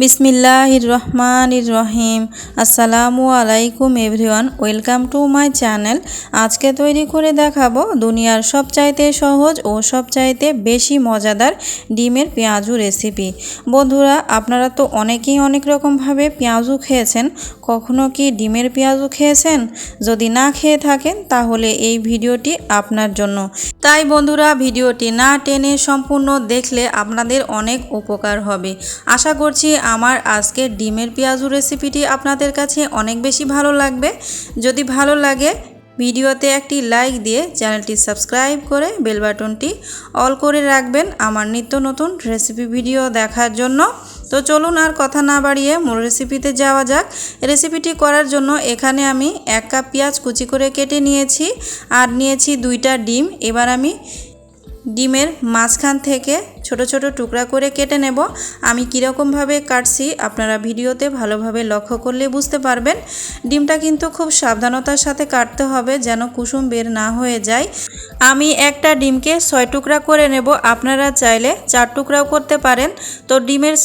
বিসমিল্লাহির রহমানির রহিম আসসালামু আলাইকুম everyone, welcome to my channel. আজকে তৈরি করে দেখাবো দুনিয়ার সবচাইতে সহজ ও সবচাইতে বেশি মজাদার ডিমের পেঁয়াজু রেসিপি। বন্ধুরা, আপনারা তো অনেকেই অনেক রকমভাবে পেঁয়াজু খেয়েছেন। কখনো কি ডিমের পেঁয়াজু খেয়েছেন? যদি না খেয়ে থাকেন, তাহলে এই ভিডিওটি আপনার জন্য। তাই বন্ধুরা, ভিডিওটি না টেনে সম্পূর্ণ দেখলে আপনাদের অনেক উপকার হবে। আশা করছি আমার আজকের ডিমের পেঁয়াজু রেসিপিটি আপনাদের কাছে অনেক বেশি ভালো লাগবে। যদি ভালো লাগে, ভিডিওতে একটি লাইক দিয়ে চ্যানেলটি সাবস্ক্রাইব করে বেল বাটনটি অল করে রাখবেন আমার নিত্য নতুন রেসিপি ভিডিও দেখার জন্য। তো চলুন আর কথা না বাড়িয়ে মূল রেসিপিতে যাওয়া যাক। রেসিপিটি করার জন্য এখানে আমি এক কাপ পেঁয়াজ কুচি করে কেটে নিয়েছি আর নিয়েছি দুইটা ডিম। এবার আমি ডিমের মাঝখান থেকে ছোট ছোট টুকরা করে কেটে নেব। আমি কীরকমভাবে কাটছি আপনারা ভিডিওতে ভালোভাবে লক্ষ্য করলে বুঝতে পারবেন। ডিমটা কিন্তু খুব সাবধানতার সাথে কাটতে হবে যেন কুসুম বের না হয়ে যায়। আমি একটা ডিমকে ছয় টুকরা করে নেব। আপনারা চাইলে চার টুকরাও করতে পারেন। তো ডিমের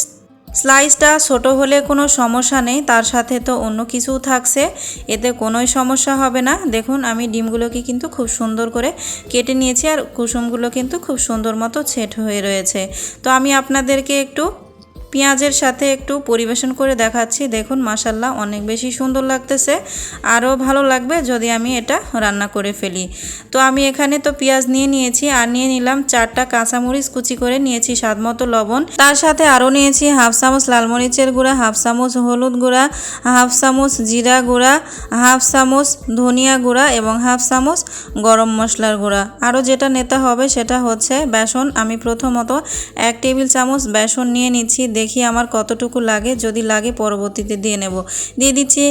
স্লাইসটা ছোট হলে কোনো সমস্যা নেই, তার সাথে তো অন্য কিছু থাকছে, এতে কোনোই সমস্যা হবে না। দেখুন, আমি ডিমগুলোকে কিন্তু খুব সুন্দর করে কেটে নিয়েছি আর কুসুমগুলো কিন্তু খুব সুন্দর মতো ছেট হয়ে রয়েছে। তো আমি আপনাদেরকে একটু পেঁয়াজের সাথে একটু পরিবেশন করে দেখাচ্ছি। দেখুন মাসাল্লাহ অনেক বেশি সুন্দর লাগতেছে। আরও ভালো লাগবে যদি আমি এটা রান্না করে ফেলি। তো আমি এখানে তো পেঁয়াজ নিয়ে নিয়েছি আর নিয়ে নিলাম চারটা কাঁচামরিচ কুচি করে নিয়েছি স্বাদ মতো লবণ। তার সাথে আরও নিয়েছি হাফ চামচ লাল মরিচের গুঁড়া, হাফ চামচ হলুদ গুঁড়া, হাফ চামচ জিরা গুঁড়া, হাফ চামচ ধনিয়া গুঁড়া এবং হাফ চামচ গরম মশলার গুঁড়া। আরও যেটা নিতে হবে সেটা হচ্ছে বেসন। আমি প্রথমত এক টেবিল চামচ বেসন নিয়ে নিচ্ছি। দেখি আমার কতটুকু লাগে, যদি লাগে পরবর্তীতে দিয়ে নেব। দিয়ে দিচ্ছি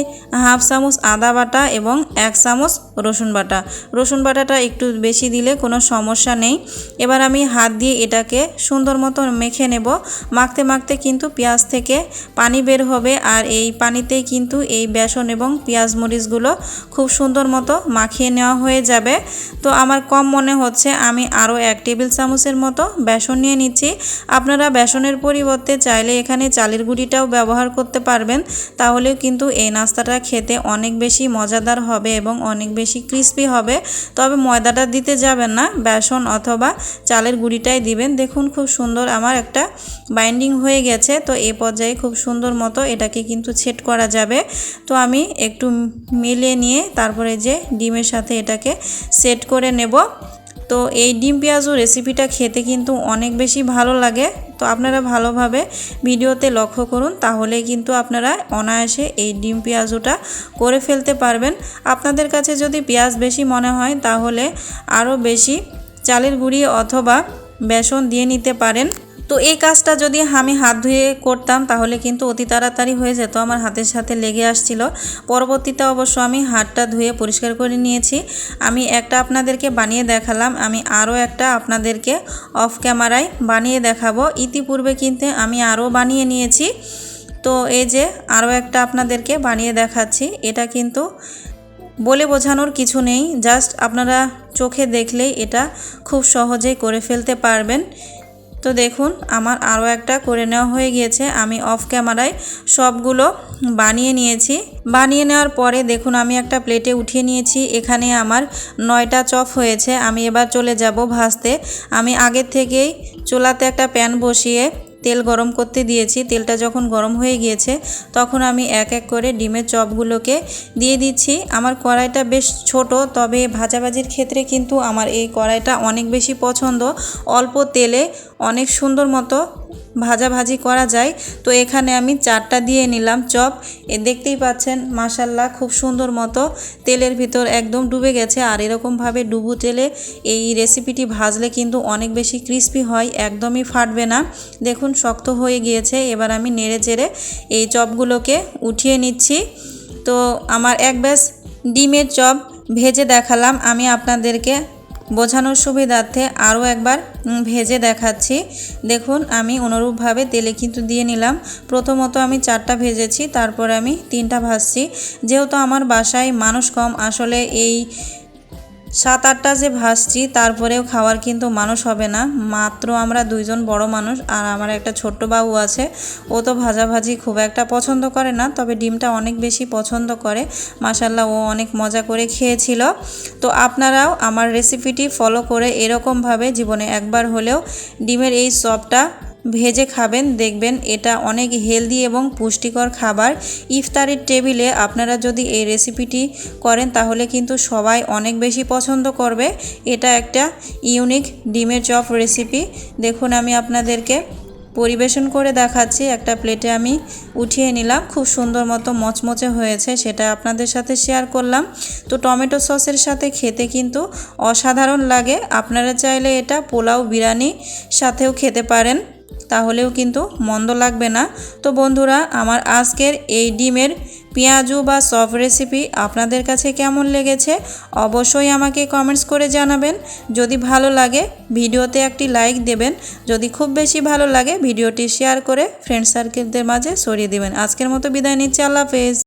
হাফ চামচ আদা বাটা এবং এক চামচ রসুন বাটা। রসুন বাটাটা একটু বেশি দিলে কোনো সমস্যা নেই। এবার আমি হাত দিয়ে এটাকে সুন্দর মতো মেখে নেব। মাখতে মাখতে কিন্তু পেঁয়াজ থেকে পানি বের হবে আর এই পানিতেই কিন্তু এই বেসন এবং পেঁয়াজ মরিচগুলো খুব সুন্দর মতো মাখিয়ে নেওয়া হয়ে যাবে। তো আমার কম মনে হচ্ছে আমি আরও এক টেবিল চামচের মতো বেসন নিয়ে নিচ্ছি। আপনারা বেসনের পরিবর্তে চাইলে এখানে চালের গুঁড়িটাও ব্যবহার করতে পারবেন। তাহলেও কিন্তু এই নাস্তাটা খেতে অনেক বেশি মজাদার হবে এবং অনেক বেশি ক্রিস্পি হবে। তবে ময়দাটা দিতে যাবেন না, বেসন অথবা চালের গুঁড়িটাই দিবেন। দেখুন খুব সুন্দর আমার একটা বাইন্ডিং হয়ে গেছে। তো এ পর্যায়ে খুব সুন্দর মতো এটাকে কিন্তু ছেট করা যাবে। তো আমি একটু মিলিয়ে নিয়ে তারপরে যে ডিমের সাথে এটাকে সেট করে নেব। তো এই ডিম পেঁয়াজু রেসিপিটা খেতে কিন্তু অনেক বেশি ভালো লাগে। তো আপনারা ভালোভাবে ভিডিওতে লক্ষ্য করুন, তাহলে কিন্তু আপনারা অনায়াসে এই ডিম পেঁয়াজুটা করে ফেলতে পারবেন। আপনাদের কাছে যদি পেঁয়াজ বেশি মনে হয়, তাহলে আরও বেশি চালের গুঁড়ি অথবা বেসন দিয়ে নিতে পারেন। তো এই কাজটা যদি আমি হাত ধুয়ে করতাম, তাহলে কিন্তু অতি তাড়াতাড়ি হয়ে যেত। আমার হাতের সাথে লেগে আসছিল। পরবর্তীতে অবশ্য আমি হাতটা ধুয়ে পরিষ্কার করে নিয়েছি। আমি একটা আপনাদেরকে বানিয়ে দেখালাম। আমি আরও একটা আপনাদেরকে অফ ক্যামেরায় বানিয়ে দেখাবো। ইতিপূর্বে কিন্তু আমি আরও বানিয়ে নিয়েছি। তো এই যে আরও একটা আপনাদেরকে বানিয়ে দেখাচ্ছি। এটা কিন্তু বলে বোঝানোর কিছু নেই। জাস্ট আপনারা চোখে দেখলেই এটা খুব সহজেই করে ফেলতে পারবেন। তো দেখুন, আমার আরও একটা করে নেওয়া হয়ে গিয়েছে। আমি অফ ক্যামেরায় সবগুলো বানিয়ে নিয়েছি। বানিয়ে নেওয়ার পরে দেখুন, আমি একটা প্লেটে উঠিয়ে নিয়েছি। এখানে আমার নয়টা চপ হয়েছে। আমি এবার চলে যাব ভাজতে। আমি আগের থেকেই চোলাতে একটা প্যান বসিয়ে তেল গরম করতে দিয়েছি। তেলটা যখন গরম হয়ে গিয়েছে, তখন আমি এক এক করে ডিমের চপগুলোকে দিয়ে দিচ্ছি। আমার কড়াইটা বেশ ছোট, তবে ভাজাভাজির ক্ষেত্রে কিন্তু আমার এই কড়াইটা অনেক বেশি পছন্দ। অল্প তেলে অনেক সুন্দর মতো ভাজাভাজি করা যায়। তো এখানে আমি চারটা দিয়ে নিলাম চপ। এ দেখতেই পাচ্ছেন মাসাল্লাহ খুব সুন্দর মতো তেলের ভিতর একদম ডুবে গেছে। আর এরকমভাবে ডুবু তেলে এই রেসিপিটি ভাজলে কিন্তু অনেক বেশি ক্রিস্পি হয়, একদমই ফাটবে না। দেখুন, শক্ত হয়ে গিয়েছে। এবার আমি নেড়ে চেড়ে এই চপগুলোকে উঠিয়ে নিচ্ছি। তো আমার এক ব্যাস ডিমের চপ ভেজে দেখালাম। আমি আপনাদেরকে বোঝানোর সুবিধার্থে আরও একবার ভেজে দেখাচ্ছি। দেখুন, আমি অনুরূপভাবে তেলে কিন্তু দিয়ে নিলাম। প্রথমত আমি চারটা ভেজেছি, তারপরে আমি তিনটা ভাজছি। যেহেতু আমার বাসায় মানুষ কম, আসলে এই সাত আটটা যে ভাসছি, তারপরেও খাওয়ার কিন্তু মানুষ হবে না। মাত্র আমরা দুইজন বড় মানুষ আর আমার একটা ছোট্ট বাবু আছে। ও তো ভাজাভাজি খুব একটা পছন্দ করে না, তবে ডিমটা অনেক বেশি পছন্দ করে। মাসাল্লাহ ও অনেক মজা করে খেয়েছিল। তো আপনারাও আমার রেসিপিটি ফলো করে এরকমভাবে জীবনে একবার হলেও ডিমের এই চপটা ভেজে খাবেন, দেখবেন এটা অনেক হেলদি এবং পুষ্টিকর খাবার। ইফতারের টেবিলে আপনারা যদি এই রেসিপিটি করেন, তাহলে কিন্তু সবাই অনেক বেশি পছন্দ করবে। এটা একটা ইউনিক ডিমের চপ রেসিপি। দেখুন, আমি আপনাদেরকে পরিবেশন করে দেখাচ্ছি। একটা প্লেটে আমি উঠিয়ে নিলাম। খুব সুন্দর মতো মচমচে হয়েছে, সেটা আপনাদের সাথে শেয়ার করলাম। তো টমেটো সসের সাথে খেতে কিন্তু অসাধারণ লাগে। আপনারা চাইলে এটা পোলাও বিরিয়ানি সাথেও খেতে পারেন। তাহলেও কিন্তু মন্দ লাগবে না। তো বন্ধুরা, আমার আজকের এই ডিমের পেঁয়াজু বা সফ রেসিপি আপনাদের কাছে কেমন লেগেছে অবশ্যই আমাকে কমেন্টস করে জানাবেন। যদি ভালো লাগে, ভিডিওতে একটি লাইক দেবেন। যদি খুব বেশি ভালো লাগে, ভিডিওটি শেয়ার করে ফ্রেন্ড সার্কেলদের মাঝে সরিয়ে দেবেন। আজকের মতো বিদায় নিচ্ছি, আল্লাহ হাফেজ।